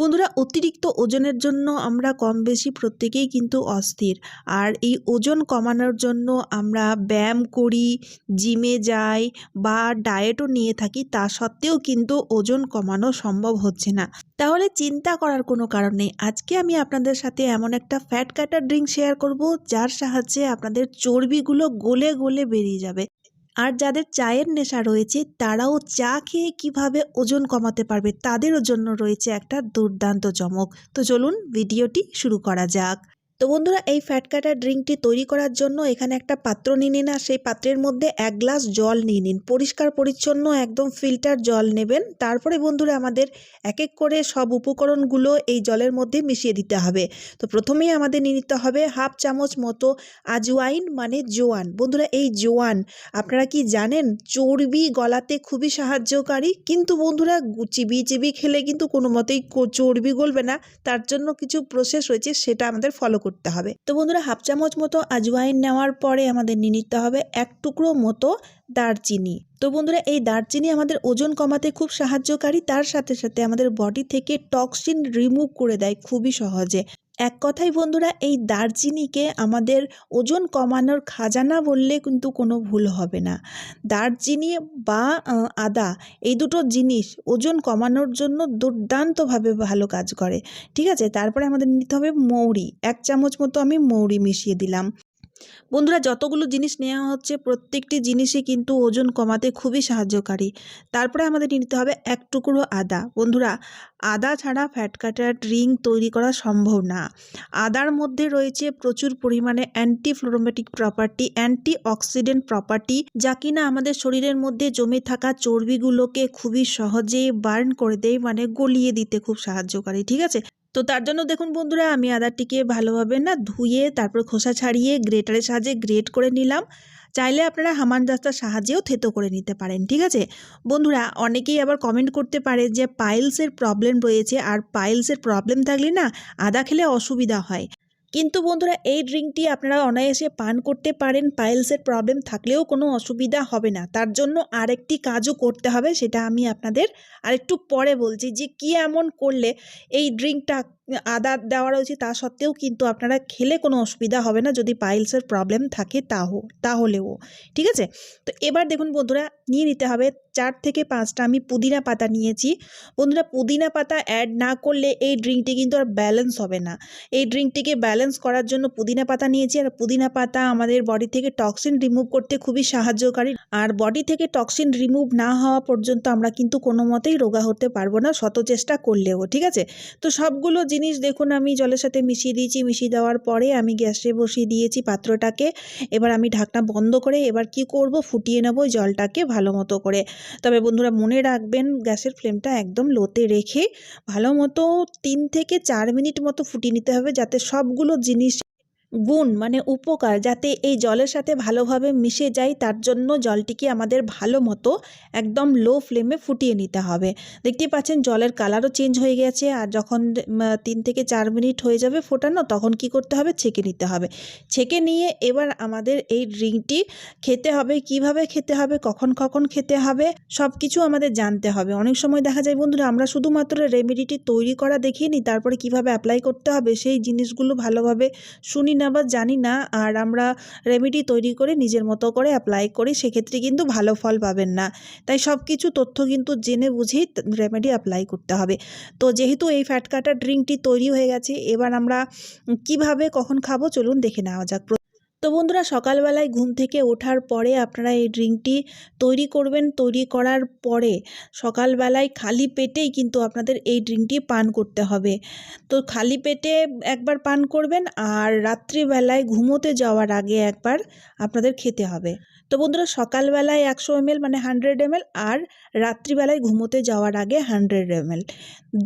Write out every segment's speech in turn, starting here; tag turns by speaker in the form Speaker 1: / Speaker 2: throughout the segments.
Speaker 1: বন্ধুরা, অতিরিক্ত ওজনের জন্য আমরা কম বেশি প্রত্যেকেই কিন্তু অস্থির। আর এই ওজন কমানোর জন্য আমরা ব্যায়াম করি, জিমে যাই বা ডায়েটও নিয়ে থাকি, তা সত্ত্বেও কিন্তু ওজন কমানো সম্ভব হচ্ছে না। তাহলে চিন্তা করার কোনো কারণ নেই। আজকে আমি আপনাদের সাথে এমন একটা ফ্যাট কাটার ড্রিঙ্ক শেয়ার করব, যার সাহায্যে আপনাদের চর্বিগুলো গলে গলে বেরিয়ে যাবে। আর যাদের চায়ের নেশা রয়েছে, তারাও চা খেয়ে কীভাবে ওজন কমাতে পারবে, তাদেরও জন্য রয়েছে একটা দুর্দান্ত চমক। তো চলুন, ভিডিওটি শুরু করা যাক। তো বন্ধুরা, এই ফ্যাট কাটার ড্রিঙ্কটি তৈরি করার জন্য এখানে একটা পাত্র নিয়ে নিন আর সেই পাত্রের মধ্যে এক গ্লাস জল নিয়ে নিন। পরিষ্কার, পরিচ্ছন্ন একদম ফিল্টার জল নেবেন। তারপরে বন্ধুরা, আমাদের এক এক করে সব উপকরণগুলো এই জলের মধ্যে মিশিয়ে দিতে হবে। তো প্রথমেই আমাদের নিয়ে নিতে হবে হাফ চামচ মতো আজওয়াইন মানে জোয়ান। বন্ধুরা, এই জোয়ান আপনারা কি জানেন? চর্বি গলাতে খুবই সাহায্যকারী। কিন্তু বন্ধুরা, চিবি চিবি খেলে কিন্তু কোনো মতেই চর্বি গলবে না। তার জন্য কিছু প্রসেস রয়েছে, সেটা আমাদের ফলো হবে। তো বন্ধুরা, হাফ চামচ মতো আজওয়াইন নেওয়ার পরে আমাদের নিয়ে নিতে হবে এক টুকরো মতো দারচিনি। তো বন্ধুরা, এই দারচিনি আমাদের ওজন কমাতে খুব সাহায্যকারী। তার সাথে সাথে আমাদের বডি থেকে টক্সিন রিমুভ করে দেয় খুবই সহজে। এক কথায় বন্ধুরা, এই দারচিনিকে আমাদের ওজন কমানোর খাজানা বললে কিন্তু কোনো ভুল হবে না। দারচিনি বা আদা এই দুটো জিনিস ওজন কমানোর জন্য দুর্দান্তভাবে ভালো কাজ করে। ঠিক আছে? তারপরে আমাদের নিতে হবে মৌরি। এক চামচ মতো আমি মৌরি মিশিয়ে দিলাম। বন্ধুরা, যতগুলো জিনিস নেওয়া হচ্ছে, প্রত্যেকটি জিনিসই কিন্তু ওজন কমাতে খুবই সাহায্যকারী। তারপরে আমাদের নিতে হবে এক টুকরো আদা। বন্ধুরা, আদা ছাড়া ফ্যাট কাটার ড্রিঙ্ক তৈরি করা সম্ভব না। আদার মধ্যে রয়েছে প্রচুর পরিমাণে অ্যান্টি ফ্লোরোমেটিক প্রপার্টি অ্যান্টি অক্সিডেন্ট প্রপার্টি যা কিনা আমাদের শরীরের মধ্যে জমে থাকা চর্বিগুলোকে খুবই সহজেই বার্ন করে দেয় মানে গলিয়ে দিতে খুব সাহায্যকারী, ঠিক আছে? তো তার জন্য দেখুন বন্ধুরা, আমি আদারটিকে ভালোভাবে না ধুয়ে, তারপর খোসা ছাড়িয়ে গ্রেটারের সাহায্যে গ্রেট করে নিলাম। চাইলে আপনারা হামান দাস্তার সাহায্যেও থেতো করে নিতে পারেন, ঠিক আছে? বন্ধুরা, অনেকেই আবার কমেন্ট করতে পারে যে, পাইলসের প্রবলেম রয়েছে, আর পাইলসের প্রবলেম থাকলে না আদা খেলে অসুবিধা হয়। কিন্তু বন্ধুরা, এই ড্রিঙ্কটি আপনারা অনায়াসে পান করতে পারেন। পাইলসের প্রবলেম থাকলেও কোনো অসুবিধা হবে না। তার জন্য আরেকটি কাজও করতে হবে, সেটা আমি আপনাদের আরেকটু পরে বলছি যে, কি এমন করলে এই ড্রিঙ্কটা আদা দেওয়া রয়েছে, তা সত্ত্বেও কিন্তু আপনারা খেলে কোনো অসুবিধা হবে না। যদি পাইলসের প্রবলেম থাকে তাহ, তাহলেও, ঠিক আছে? তো এবার দেখুন বন্ধুরা, নিয়ে নিতে হবে চার থেকে পাঁচটা আমি পুদিনা পাতা নিয়েছি। বন্ধুরা, পুদিনা পাতা অ্যাড না করলে এই ড্রিঙ্কটি কিন্তু আর ব্যালেন্স হবে না। এই ড্রিঙ্কটিকে ব্যালেন্স করার জন্য পুদিনা পাতা নিয়েছি। আর পুদিনা পাতা আমাদের বডি থেকে টক্সিন রিমুভ করতে খুবই সাহায্যকারী। আর বডি থেকে টক্সিন রিমুভ না হওয়া পর্যন্ত আমরা কিন্তু কোনো মতেই রোগা হতে পারব না, শত চেষ্টা করলেও, ঠিক আছে? তো সবগুলো জিনিস দেখুন, আমি জলের সাথে মিশিয়ে দিয়েছি, মিশিয়ে দেওয়ার পরে আমি গ্যাসে বসিয়ে দিয়েছি পাত্রটাকে। এবার আমি ঢাকনা বন্ধ করে এবার কি করব? ফুটিয়ে নেব জলটাকে ভালো মতো করে। তবে বন্ধুরা মনে রাখবেন, গ্যাসের ফ্লেমটা একদম লোতে রেখে ভালো মতো তিন থেকে চার মিনিট মতো ফুটিয়ে নিতে হবে যাতে সবগুলো জিনিস গুণ মানে উপকার, যাতে এই জলের সাথে ভালোভাবে মিশে যায়, তার জন্য জলটিকে আমাদের ভালো মতো একদম লো ফ্লেমে ফুটিয়ে নিতে হবে। দেখতে পাচ্ছেন, জলের কালারও চেঞ্জ হয়ে গেছে, আর যখন তিন থেকে চার মিনিট হয়ে যাবে ফোটানো, তখন কি করতে হবে? ছেঁকে নিতে হবে। ছেঁকে নিয়ে এবার আমাদের এই ড্রিঙ্কটি খেতে হবে। কীভাবে খেতে হবে? কখন কখন খেতে হবে? সব কিছু আমাদের জানতে হবে। অনেক সময় দেখা যায়, বন্ধুরা, আমরা শুধুমাত্র রেমেডিটি তৈরি করা দেখিয়ে নিই তারপরে কীভাবে অ্যাপ্লাই করতে হবে? সেই জিনিসগুলো ভালোভাবে শুনি না বা জানি না, আর আমরা রেমেডি তৈরি করে নিজের মতো করে অ্যাপ্লাই করি, সেক্ষেত্রে কিন্তু ভালো ফল পাবেন না। তাই সব কিছু তথ্য কিন্তু জেনে বুঝেই রেমেডি অ্যাপ্লাই করতে হবে। তো যেহেতু এই ফ্যাট কাটা ড্রিঙ্কটি তৈরি হয়ে গেছে, এবার আমরা কীভাবে, কখন খাব, চলুন দেখে নেওয়া যাক। তো বন্ধুরা সকালবেলায় ঘুম থেকে ওঠার পরে আপনারা এই ড্রিঙ্কটি তৈরি করবেন। তৈরি করার পরে সকালবেলায় খালি পেটেই কিন্তু আপনাদের এই ড্রিঙ্কটি পান করতে হবে। তো খালি পেটে একবার পান করবেন আর রাত্রিবেলায় ঘুমোতে যাওয়ার আগে একবার আপনাদের খেতে হবে। তো বন্ধুরা সকালবেলায় একশো এমএল মানে হান্ড্রেড এমএল আর রাত্রিবেলায় ঘুমোতে যাওয়ার আগে হান্ড্রেড এমএল।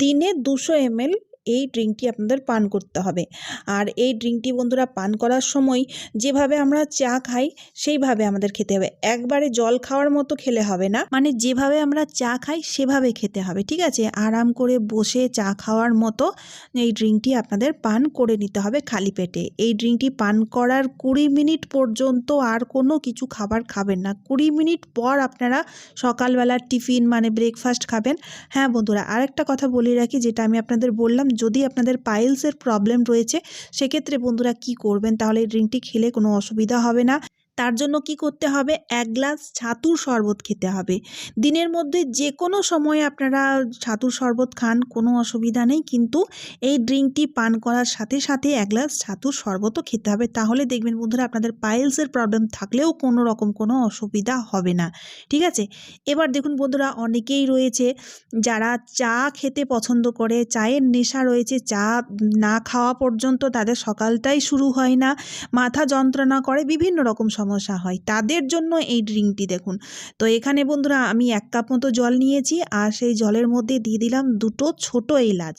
Speaker 1: দিনে দুশো এমএল এই ড্রিঙ্কটি আপনাদের পান করতে হবে। আর এই ড্রিঙ্কটি বন্ধুরা পান করার সময় যেভাবে আমরা চা খাই, সেইভাবে আমাদের খেতে হবে। একবারে জল খাওয়ার মতো খেলে হবে না। মানে যেভাবে আমরা চা খাই, সেভাবে খেতে হবে, ঠিক আছে? আরাম করে বসে চা খাওয়ার মতো এই ড্রিঙ্কটি আপনাদের পান করে নিতে হবে খালি পেটে। এই ড্রিঙ্কটি পান করার কুড়ি মিনিট পর্যন্ত আর কোনো কিছু খাবার খাবেন না। কুড়ি মিনিট পর আপনারা সকালবেলার টিফিন মানে ব্রেকফাস্ট খাবেন। হ্যাঁ বন্ধুরা, আরেকটা কথা বলে রাখি, যেটা আমি আপনাদের বললাম যদি আপনাদের পাইলসের প্রবলেম রয়েছে, সেক্ষেত্রে বন্ধুরা কি করবেন? তাহলে ড্রিঙ্কটি খেলে কোনো অসুবিধা হবে না। তার জন্য কি করতে হবে? এক গ্লাস ছাতুর শরবত খেতে হবে। দিনের মধ্যে যে কোনো সময়ে আপনারা ছাতুর শরবত খান, কোনো অসুবিধা নেই। কিন্তু এই ড্রিঙ্কটি পান করার সাথে সাথে এক গ্লাস ছাতুর শরবতও খেতে হবে। তাহলে দেখবেন বন্ধুরা, আপনাদের পাইলসের প্রবলেম থাকলেও কোনো রকম কোনো অসুবিধা হবে না। ঠিক আছে? এবার দেখুন বন্ধুরা, অনেকেই রয়েছে যারা চা খেতে পছন্দ করে। চায়ের নেশা রয়েছে। চা না খাওয়া পর্যন্ত তাদের সকালটাই শুরু হয় না। মাথা যন্ত্রণা করে। বিভিন্ন রকম সমস্যা হয়। তাদের জন্য এই ড্রিঙ্কটি দেখুন। তো এখানে বন্ধুরা আমি এক কাপ মতো জল নিয়েছি আর সেই জলের মধ্যে দিয়ে দিলাম দুটো ছোট এলাচ।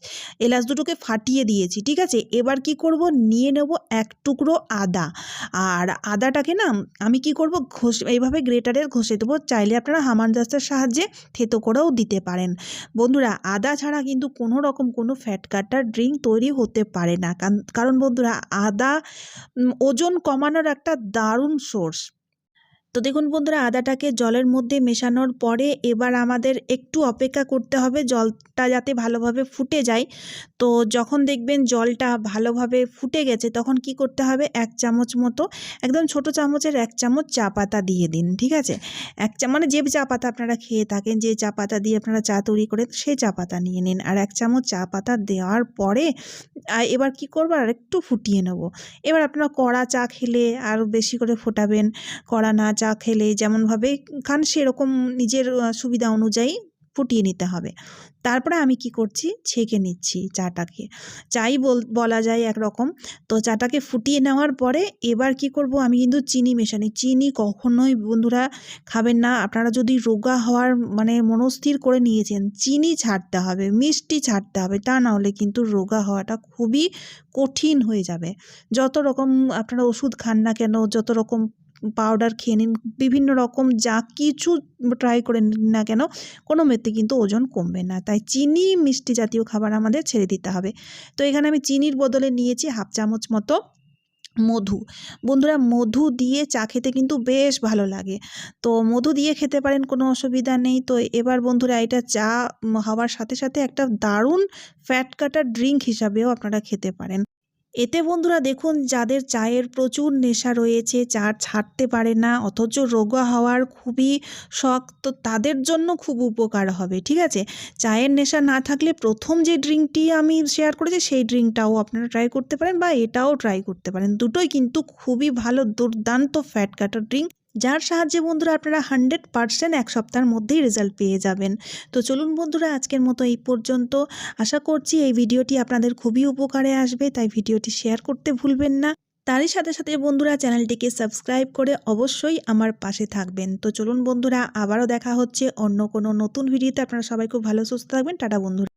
Speaker 1: এলাচ দুটোকে ফাটিয়ে দিয়েছি, ঠিক আছে? এবার কি করব? নিয়ে নেব এক টুকরো আদা। আর আদাটাকে না আমি কি করব? ঘষ, এইভাবে গ্রেটারের ঘষে দেবো। চাইলে আপনারা হামান দাস্তার সাহায্যে থেতো করেও দিতে পারেন। বন্ধুরা, আদা ছাড়া কিন্তু কোনো রকম কোনো ফ্যাট কাটার ড্রিঙ্ক তৈরি হতে পারে না। কারণ বন্ধুরা, আদা ওজন কমানোর একটা দারুণ source. তো দেখুন বন্ধুরা, আদাটাকে জলের মধ্যে মেশানোর পরে এবার আমাদের একটু অপেক্ষা করতে হবে, জলটা যাতে ভালোভাবে ফুটে যায়। তো যখন দেখবেন জলটা ভালোভাবে ফুটে গেছে, তখন কি করতে হবে? এক চামচ মতো, একদম ছোট চামচের এক চামচ চা পাতা দিয়ে দিন, ঠিক আছে? এক চা মানে যে চা পাতা আপনারা খেয়ে থাকেন, যে চা পাতা দিয়ে আপনারা চা তৈরি করেন সেই চা পাতা নিয়ে নিন। আর এক চামচ চা পাতা দেওয়ার পরে এবার কি করব? আর একটু ফুটিয়ে নেব। এবার আপনারা কড়া চা খেলে আরও বেশি করে ফোটাবেন, কড়া না চা খেলে যেমনভাবে খান সেরকম নিজের সুবিধা অনুযায়ী ফুটিয়ে নিতে হবে। তারপরে আমি কি করছি? ছেঁকে নিচ্ছি চাটাকে। চাই বল, বলা যায় একরকম। তো চাটাকে ফুটিয়ে নেওয়ার পরে এবার কি করব? আমি কিন্তু চিনি মেশানি। চিনি কখনোই বন্ধুরা খাবেন না। আপনারা যদি রোগা হওয়ার মানে মনস্থির করে নিয়েছেন, চিনি ছাড়তে হবে, মিষ্টি ছাড়তে হবে, তা না হলে কিন্তু রোগা হওয়াটা খুবই কঠিন হয়ে যাবে। যত রকম আপনারা ওষুধ খান না কেন, যত রকম পাউডার খেয়ে নিন, বিভিন্ন রকম যা কিছু ট্রাই করে নিন না কেন, কোনো মেতে কিন্তু ওজন কমবে না। তাই চিনি মিষ্টি জাতীয় খাবার আমাদের ছেড়ে দিতে হবে। তো এখানে আমি চিনির বদলে নিয়েছি হাফ চামচ মতো মধু। বন্ধুরা, মধু দিয়ে চা খেতে কিন্তু বেশ ভালো লাগে। তো মধু দিয়ে খেতে পারেন, কোনো অসুবিধা নেই। তো এবার বন্ধুরা, এটা চা হওয়ার সাথে সাথে একটা দারুণ ফ্যাট কাটার ড্রিঙ্ক হিসাবেও আপনারা খেতে পারেন। এতে বন্ধুরা দেখুন, যাদের চায়ের প্রচুর নেশা রয়েছে চা ছাড়তে পারে না, অথচ রোগা হওয়ার খুবই শখ, তো তাদের জন্য খুব উপকার হবে, ঠিক আছে? চায়ের নেশা না থাকলে প্রথম যে ড্রিঙ্কটি আমি শেয়ার করেছি, সেই ড্রিঙ্কটাও আপনারা ট্রাই করতে পারেন বা এটাও ট্রাই করতে পারেন। দুটোই কিন্তু খুবই ভালো, দুর্দান্ত ফ্যাট কাটার ড্রিঙ্ক যার সাহায্যে বন্ধুরা আপনারা হান্ড্রেড পারসেন্ট এক সপ্তাহের মধ্যেই রেজাল্ট পেয়ে যাবেন। তো চলুন বন্ধুরা, আজকের মতো এই পর্যন্ত। আশা করছি এই ভিডিওটি আপনাদের খুবই উপকারে আসবে, তাই ভিডিওটি শেয়ার করতে ভুলবেন না। তারই সাথে সাথে বন্ধুরা, চ্যানেলটিকে সাবস্ক্রাইব করে অবশ্যই আমার পাশে থাকবেন। তো চলুন বন্ধুরা, আবারও দেখা হচ্ছে অন্য কোনো নতুন ভিডিওতে। আপনারা সবাই খুব ভালো, সুস্থ থাকবেন। টাটা বন্ধুরা।